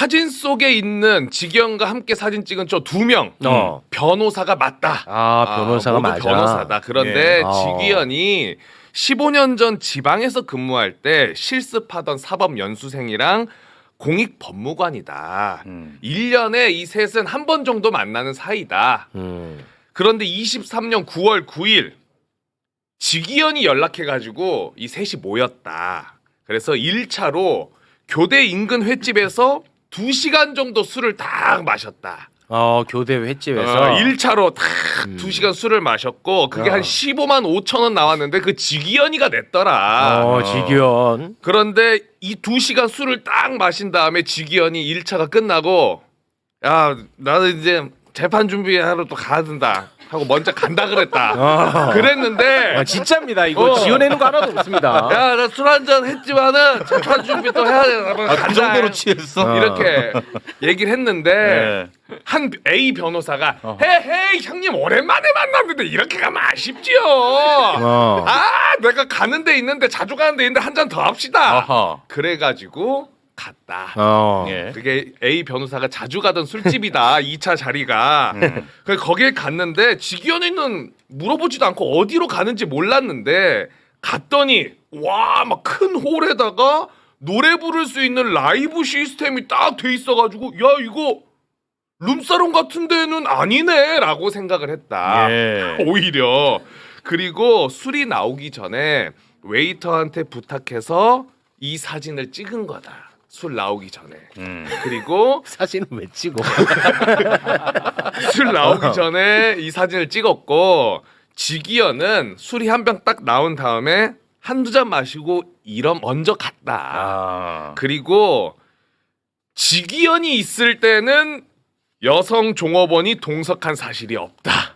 사진 속에 있는 직영과 함께 사진 찍은 저 두 명 어. 변호사가 맞다. 아 변호사가 모두 맞아. 변호사다. 그런데 예. 어. 직위원이 15년 전 지방에서 근무할 때 실습하던 사법 연수생이랑 공익 법무관이다. 음. 1년에 이 셋은 한 번 정도 만나는 사이다. 음. 그런데 23년 9월 9일 직위원이 연락해가지고 이 셋이 모였다. 그래서 1차로 교대 인근 횟집에서 2시간 정도 술을 딱 마셨다. 어 교대 횟집에서 어, 1차로 딱 음. 2시간 술을 마셨고 그게 어. 한 15만 5천 원 나왔는데 그 직위원이가 냈더라. 어 직위원. 그런데 이 2시간 술을 딱 마신 다음에 직위원이 1차가 끝나고 야 나는 이제 재판 준비하러 또 가야 된다 하고 먼저 간다 그랬다. 어. 그랬는데 아, 진짜입니다. 이거 어. 지어내는 거 하나도 없습니다. 야 나 술 한잔 했지만은 재판 준비 또 해야 되나 봐. 아, 그. 정도로 취했어? 어. 이렇게 얘기를 했는데 네. 한 A 변호사가 어허. 헤헤이 형님 오랜만에 만났는데 이렇게 가면 아쉽지요. 어. 아 내가 가는 데 있는데 자주 가는 데 있는데 한 잔 더 합시다. 아하. 그래가지고 갔다. 어. 예. 그게 A 변호사가 자주 가던 술집이다. 2차 자리가. 음. 그래서 거기에 갔는데 직위원회는 물어보지도 않고 어디로 가는지 몰랐는데 갔더니 와 막 큰 홀에다가 노래 부를 수 있는 라이브 시스템이 딱 돼 있어가지고 야 이거 룸사롱 같은 데는 아니네라고 생각을 했다. 예. 오히려 그리고 술이 나오기 전에 웨이터한테 부탁해서 이 사진을 찍은 거다. 술 나오기 전에. 음. 그리고 사진은 왜 찍어? 술 나오기 전에 이 사진을 찍었고 지기현은 술이 한 병 딱 나온 다음에 한두 잔 마시고 이런 먼저 갔다. 아. 그리고 지기현이 있을 때는 여성 종업원이 동석한 사실이 없다.